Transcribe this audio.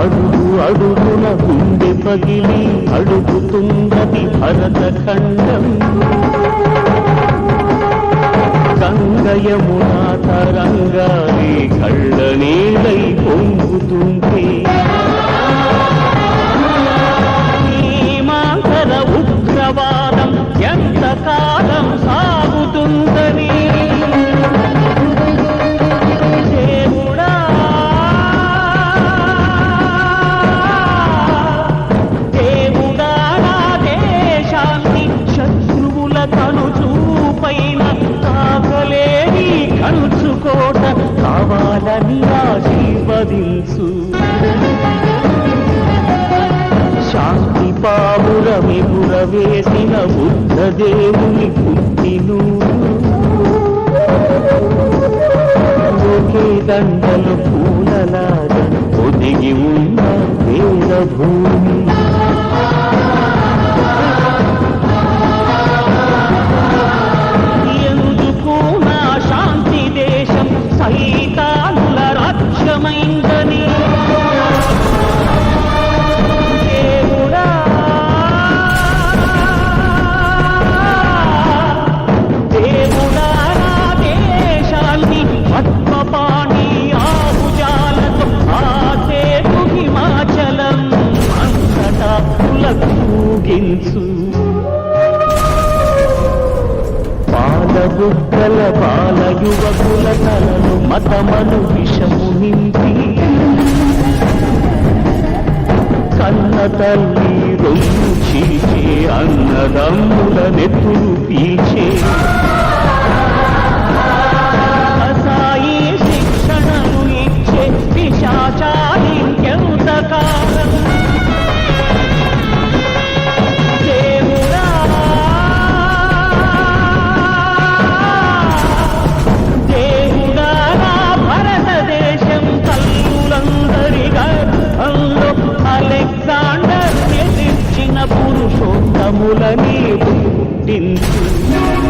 అడుగు అడుగున గుండె పగిలి అడుగుతున్నది భరత ఖండం. గంగయమునా తరంగాలి కళ్ళ తాకలేని కావాలని ఆశీర్వదించు. శాంతి పావురమిపుర వేసిన బుద్ధదేవుని పుట్టిను. ఒకే దండలు పూలలాగా ఒదిగి ఉన్న వేద భూమి పులకూగించు బాలబుద్ధల బాల యువకుల తలను మతమను విషము నింపి. కన్న తల్లి రొయ్యి చీచే అన్నదమ్ముల నెత్తులు పీచే మనముల నీ పుట్టించు.